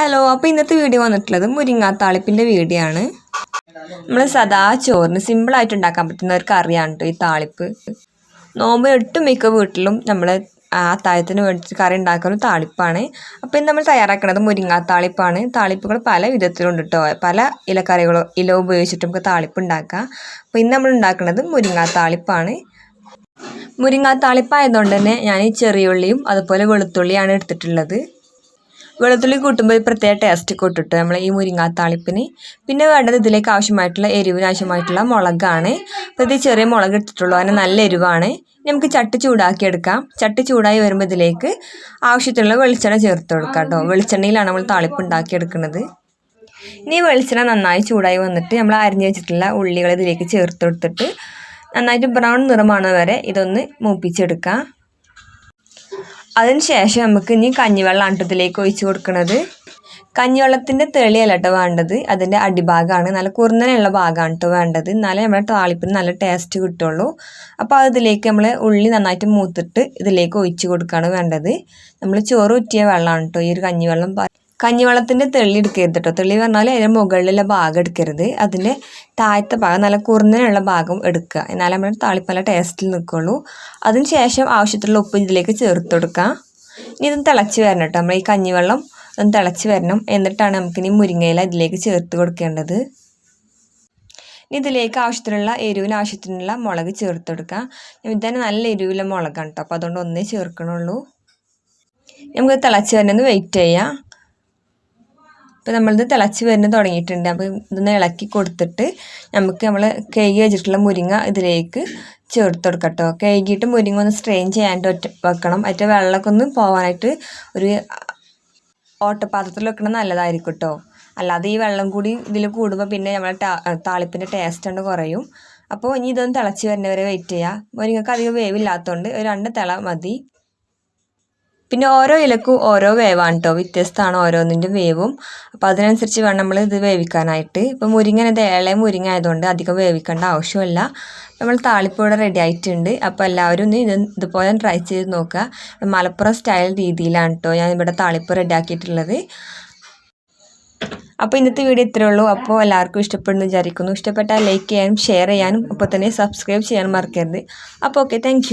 Hello അപ്പോൾ ഇന്നത്തെ video വന്നിട്ടുള്ളത് മുരിങ്ങാത്താളിപ്പിന്റെ വീഡിയോ ആണ് നമ്മൾ സദാ ചോറിന് സിമ്പിളായിട്ട് ഉണ്ടാക്കാൻ പറ്റുന്ന ഒരു കറിയാണ് കേട്ടോ ഈ താളിപ്പ്. നോമ്പ് ഒട്ടും മിക്ക വീട്ടിലും നമ്മൾ ആ താഴത്തിന് വേണ്ടിയിട്ട് കറി ഉണ്ടാക്കുന്ന താളിപ്പാണ്. അപ്പോൾ ഇന്ന് നമ്മൾ തയ്യാറാക്കുന്നത് മുരിങ്ങാത്താളിപ്പാണ്. താളിപ്പുകൾ പല വിധത്തിലുണ്ട് കേട്ടോ പല ഇലക്കറികളോ ഇല ഉപയോഗിച്ചിട്ട് നമുക്ക് താളിപ്പ് ഉണ്ടാക്കാം. അപ്പോൾ ഇന്ന് നമ്മൾ ഉണ്ടാക്കുന്നത് മുരിങ്ങാത്താളിപ്പാണ്. മുരിങ്ങാത്താളിപ്പായതുകൊണ്ട് തന്നെ ഞാൻ ഈ ചെറിയുള്ളിയും അതുപോലെ വെളുത്തുള്ളിയാണ് എടുത്തിട്ടുള്ളത്. വെളുത്തുള്ളി കൂട്ടുമ്പോൾ ഒരു പ്രത്യേക ടേസ്റ്റ് കൂട്ടിട്ട് നമ്മൾ ഈ മുരിങ്ങാത്താളിപ്പിന് പിന്നെ വേണ്ടത് ഇതിലേക്ക് ആവശ്യമായിട്ടുള്ള എരിവിന് ആവശ്യമായിട്ടുള്ള മുളകാണ്. അപ്പോൾ ഇത് ചെറിയ മുളക് എടുത്തിട്ടുള്ളൂ അതിന് നല്ല എരിവാണ്. നമുക്ക് ചട്ടി ചൂടാക്കി എടുക്കാം. ചട്ടി ചൂടായി വരുമ്പോൾ ഇതിലേക്ക് ആവശ്യത്തിനുള്ള വെളിച്ചെണ്ണ ചേർത്ത് കൊടുക്കാം കേട്ടോ. വെളിച്ചെണ്ണയിലാണ് നമ്മൾ താളിപ്പ് ഉണ്ടാക്കിയെടുക്കുന്നത് ഇനി വെളിച്ചെണ്ണ നന്നായി ചൂടായി വന്നിട്ട് നമ്മൾ അരിഞ്ഞു വെച്ചിട്ടുള്ള ഉള്ളികൾ ഇതിലേക്ക് ചേർത്ത് കൊടുത്തിട്ട് നന്നായിട്ട് ബ്രൗൺ നിറമാണ് വരെ ഇതൊന്ന് മൂപ്പിച്ചെടുക്കാം. അതിന് ശേഷം നമുക്ക് ഇനി കഞ്ഞിവെള്ളമാണ് അണ്ടത്തിലേക്ക് ഇതിലേക്ക് ഒഴിച്ച് കൊടുക്കുന്നത് കഞ്ഞിവെള്ളത്തിന്റെ തെളിയല്ല കേട്ടോ വേണ്ടത്. അതിന്റെ അടിഭാഗമാണ് നല്ല കുറുന്നനുള്ള ഭാഗമാണ് കേട്ടോ വേണ്ടത്. എന്നാലേ നമ്മുടെ താളിപ്പിന് നല്ല ടേസ്റ്റ് കിട്ടുള്ളൂ. അപ്പോൾ അതിലേക്ക് നമ്മൾ ഉള്ളി നന്നായിട്ട് മൂത്തിട്ട് ഇതിലേക്ക് ഒഴിച്ച് കൊടുക്കുകയാണ് വേണ്ടത്. നമ്മൾ ചോറ് ഉറ്റിയ വെള്ളമാണ് കേട്ടോ ഈ ഒരു കഞ്ഞിവെള്ളം കഞ്ഞിവെള്ളത്തിന്റെ തെള്ളി എടുക്കരുത് കേട്ടോ തെള്ളി പറഞ്ഞാൽ അതിന്റെ മുകളിലുള്ള ഭാഗം എടുക്കരുത്. അതിന്റെ താഴത്തെ ഭാഗം നല്ല കുറുന്നനുള്ള ഭാഗം എടുക്കുക. എന്നാലേ നമ്മുടെ താളിപ്പ് നല്ല ടേസ്റ്റിൽ നിൽക്കുള്ളൂ അതിന് ശേഷം ആവശ്യത്തിലുള്ള ഉപ്പ് ഇതിലേക്ക് ചേർത്ത് കൊടുക്കുക. ഇനി ഇത് തിളച്ച് വരണം കേട്ടോ നമ്മൾ ഈ കഞ്ഞിവെള്ളം ഒന്ന് തിളച്ച് വരണം. എന്നിട്ടാണ് നമുക്കിനി മുരിങ്ങയില ഇതിലേക്ക് ചേർത്ത് കൊടുക്കേണ്ടത്. ഇതിലേക്ക് ആവശ്യത്തിനുള്ള എരിവിന് ആവശ്യത്തിനുള്ള മുളക് ചേർത്ത് കൊടുക്കുക. ഇത് തന്നെ നല്ല എരിവിലുള്ള മുളകാണ് കേട്ടോ അപ്പോൾ അതുകൊണ്ട് ഒന്നേ ചേർക്കണുള്ളൂ. നമുക്ക് തിളച്ച് വരണമെന്ന് വെയിറ്റ് ചെയ്യാം. അപ്പോൾ നമ്മളിത് തിളച്ച് വരുന്ന തുടങ്ങിയിട്ടുണ്ട്. അപ്പോൾ ഇതൊന്ന് ഇളക്കി കൊടുത്തിട്ട് നമുക്ക് നമ്മൾ കഴുകി വെച്ചിട്ടുള്ള മുരിങ്ങ ഇതിലേക്ക് ചേർത്ത് കൊടുക്കട്ടോ കേട്ടോ കഴുകിയിട്ട് മുരിങ്ങ ഒന്ന് സ്ട്രെയിൻ ചെയ്യാണ്ട് ഒറ്റ വെക്കണം. അതിന്റെ വെള്ളമൊക്കെ ഒന്ന് പോകാനായിട്ട് ഒരു ഓട്ടപാത്രത്തിൽ വെക്കണം നല്ലതായിരിക്കും കേട്ടോ അല്ലാതെ ഈ വെള്ളം കൂടി ഇതിൽ കൂടുമ്പോൾ പിന്നെ നമ്മളെ താളിപ്പിന്റെ ടേസ്റ്റ് ഉണ്ട് കുറയും. അപ്പോൾ ഇനി ഇതൊന്ന് തിളച്ച് വരുന്നവരെ വെയിറ്റ് ചെയ്യുക മുരിങ്ങക്ക് അധികം വേവില്ലാത്തതുകൊണ്ട് ഒരു രണ്ട് തിള മതി. പിന്നെ ഓരോ ഇലക്കും ഓരോ വേവാണ് കേട്ടോ വ്യത്യസ്തമാണ് ഓരോന്നിന്റെ വേവും. അപ്പോൾ അതിനനുസരിച്ച് വേണം നമ്മൾ ഇത് വേവിക്കാനായിട്ട്. ഇപ്പോൾ മുരിങ്ങ ഇളയ മുരിങ്ങ ആയതുകൊണ്ട് അധികം വേവിക്കേണ്ട ആവശ്യമില്ല. നമ്മൾ താളിപ്പൂടെ റെഡി ആയിട്ടുണ്ട്. അപ്പോൾ എല്ലാവരും ഒന്ന് ഇത് ഇതുപോലെ ട്രൈ ചെയ്ത് നോക്കുക. മലപ്പുറം സ്റ്റൈൽ രീതിയിലാണ് കേട്ടോ ഞാൻ ഇവിടെ താളിപ്പ് റെഡി ആക്കിയിട്ടുള്ളത്. അപ്പോൾ ഇന്നത്തെ വീഡിയോ ഇത്രയേ ഉള്ളൂ. അപ്പോൾ എല്ലാവർക്കും ഇഷ്ടപ്പെടുന്നു വിചാരിക്കുന്നു. ഇഷ്ടപ്പെട്ടാൽ ലൈക്ക് ചെയ്യാനും ഷെയർ ചെയ്യാനും അപ്പോൾ തന്നെ സബ്സ്ക്രൈബ് ചെയ്യാനും മറക്കരുത്. അപ്പോൾ ഓക്കെ താങ്ക്